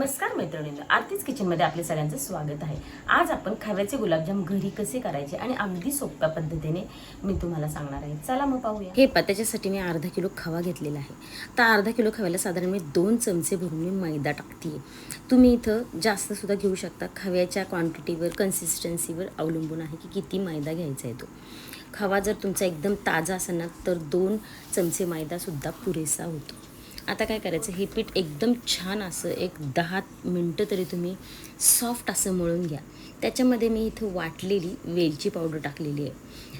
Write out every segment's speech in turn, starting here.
नमस्कार मैत्रिणींनो आरतीच किचनमध्ये आपले सगळ्यांचं स्वागत आहे. आज आपण खव्याचे गुलाबजाम घरी कसे करायचे आणि अगदी सोप्या पद्धतीने मी तुम्हाला सांगणार आहे. चला मग पाहूया. हे पा त्याच्यासाठी मी अर्धा किलो खवा घेतलेला आहे. तर अर्धा किलो खव्याला साधारण मी दोन चमचे भरून मी मैदा टाकते तुम्ही इथं जास्तसुद्धा घेऊ शकता. खव्याच्या क्वांटिटीवर कन्सिस्टन्सीवर अवलंबून आहे की किती मैदा घ्यायचा आहे तो. खवा जर तुमचा एकदम ताजा असेल ना तर दोन चमचे मैदासुद्धा पुरेसा होतो. आता काय करायचं? हे पीठ एकदम छान असं एक दहा मिनटं तरी तुम्ही सॉफ्ट असं मळून घ्या. त्याच्यामध्ये मी इथं वाटलेली वेलची पावडर टाकलेली आहे.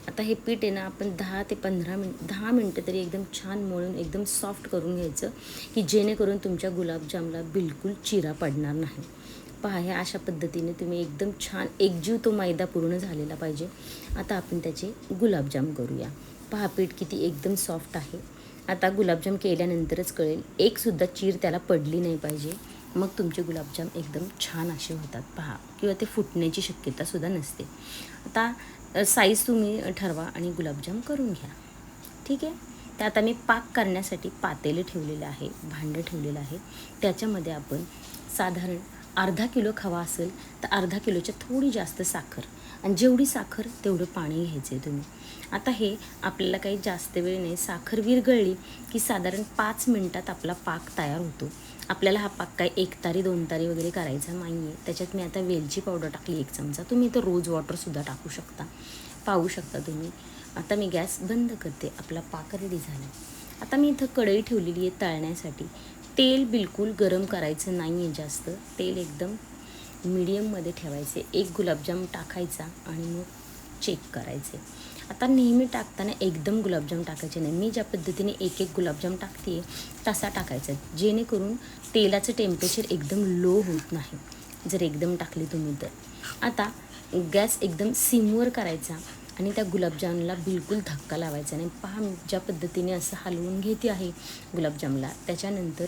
आता हे पीठ आहे ना आपण दहा ते पंधरा मिनट दहा मिनटं तरी एकदम छान मळून एकदम सॉफ्ट करून घ्यायचं की जेणेकरून तुमच्या गुलाबजामला बिलकुल चिरा पडणार नाही. पहा ह्या अशा पद्धतीने तुम्ही एकदम छान एकजीव तो मैदा पूर्ण झालेला पाहिजे. आता आपण त्याचे गुलाबजाम करूया. पहा पीठ किती एकदम सॉफ्ट आहे. आता गुलाबजाम केल्यानंतरच कळेल. एकसुद्धा चीर त्याला पडली नाही पाहिजे. मग तुमचे गुलाबजाम एकदम छान असे होतात. पहा किंवा ते फुटण्याची शक्यतासुद्धा नसते. आता साईज तुम्ही ठरवा आणि गुलाबजाम करून घ्या. ठीक आहे? तर आता मी पाक करण्यासाठी पातेले ठेवलेलं आहे भांडं ठेवलेलं आहे. त्याच्यामध्ये आपण साधारण अर्धा किलो खवा असेल तर अर्धा किलोच्या थोडी जास्त साखर आणि जेवढी साखर तेवढं पाणी घ्यायचं आहे तुम्ही. आता हे आपल्याला काही जास्त वेळ नाही. साखर विरघळली की साधारण पाच मिनटात आपला पाक तयार होतो. आपल्याला हा पाक काय एक तारी दोन तारी वगैरे करायचा नाही आहे त्याच्यात मी आता वेलची पावडर टाकली एक चमचा. तुम्ही इथं रोज वॉटरसुद्धा टाकू शकता. पाहू शकता तुम्ही. आता मी गॅस बंद करते. आपला पाक रेडी झाला. आता मी इथं कढई ठेवलेली आहे तळण्यासाठी. तेल बिलकुल गरम करायचं नाही आहे जास्त. तेल एकदम मीडियममध्ये ठेवायचे. एक गुलाबजाम टाकायचा आणि मग चेक करायचे. आता नेहमी टाकताना एकदम गुलाबजाम टाकायचे नाही. मी ज्या पद्धतीने एक एक गुलाबजाम टाकते तसा टाकायचा. जेणेकरून तेलाचं टेम्परेचर एकदम लो होत नाही. जर एकदम टाकली तुम्ही तर. आता गॅस एकदम सिमवर करायचा आणि त्या गुलाबजामला बिलकुल धक्का लावायचा नाही. पहा ज्या पद्धतीने असं हलवून घेते आहे गुलाबजामला त्याच्यानंतर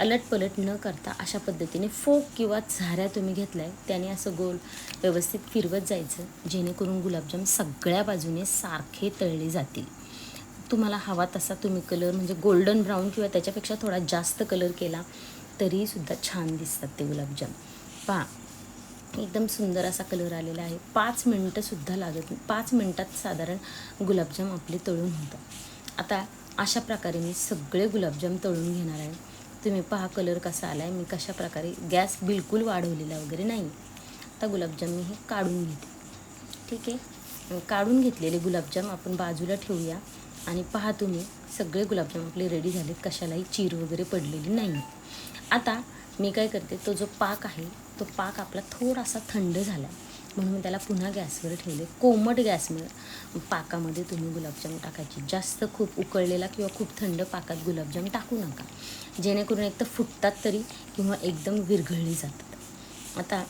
अलटपलट न करता अशा पद्धतीने फोक किंवा झाऱ्या तुम्ही घेतला आहे त्याने असं गोल व्यवस्थित फिरवत जायचं जेणेकरून गुलाबजाम सगळ्या बाजूने सारखे तळले जातील. तुम्हाला हवा तसा तुम्ही कलर म्हणजे गोल्डन ब्राऊन किंवा त्याच्यापेक्षा थोडा जास्त कलर केला तरीसुद्धा छान दिसतात ते गुलाबजाम. पहा एकदम सुंदर असा कलर आलेला आहे. पाच मिनटंसुद्धा लागत पाच मिनटात साधारण गुलाबजाम आपले तळून होतात. आता अशा प्रकारे मी सगळे गुलाबजाम तळून घेणार आहे. तुम्ही पहा कलर कसा आला आहे मी कशा प्रकारे गॅस बिलकुल वाढवलेला वगैरे नाही. आता गुलाबजाम मी हे काढून घेते. ठीक आहे? काढून घेतलेले गुलाबजाम आपण बाजूला ठेवूया. आणि पहा तुम्ही सगळे गुलाबजाम आपले रेडी झालेत कशालाही चीर वगैरे पडलेली नाही. आता मी काय करते तो जो पाक आहे तो पाक आपला थोडासा थंड झाला. म्हणून मी त्याला पुन्हा गॅसवर ठेवले. कोमट गॅसवर पाकामध्ये तुम्ही गुलाबजाम टाकायची. जास्त खूप उकळलेला किंवा खूप थंड पाकात गुलाबजाम टाकू नका. जेणेकरून एक तर फुटतात तरी किंवा एकदम विरघळली जातात. आता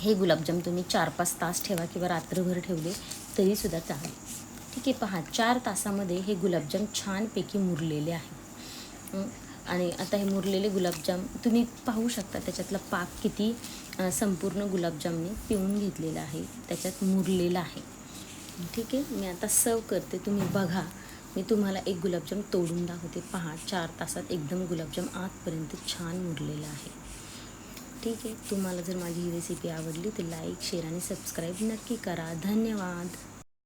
हे गुलाबजाम तुम्ही चार पाच तास ठेवा किंवा रात्रभर ठेवले तरीसुद्धा चालेल. ठीक आहे पहा चार तासामध्ये हे गुलाबजाम छानपैकी मुरलेले आहे. आणि आता हे मुरलेले गुलाबजाम तुम्ही पाहू शकता त्याच्यातला पाक किती संपूर्ण गुलाबजामने पिऊन घेतलेला आहे त्याच्यात मुरलेला आहे. ठीक आहे मी आता सर्व करते तुम्ही बघा. मी तुम्हाला एक गुलाबजाम तोडून दाखवते. पहा चार तासात एकदम गुलाबजाम आतपर्यंत छान मुरलेला आहे. ठीक आहे तुम्हाला जर माझी ही रेसिपी आवडली तर लाईक शेअर आणि सबस्क्राईब नक्की करा. धन्यवाद.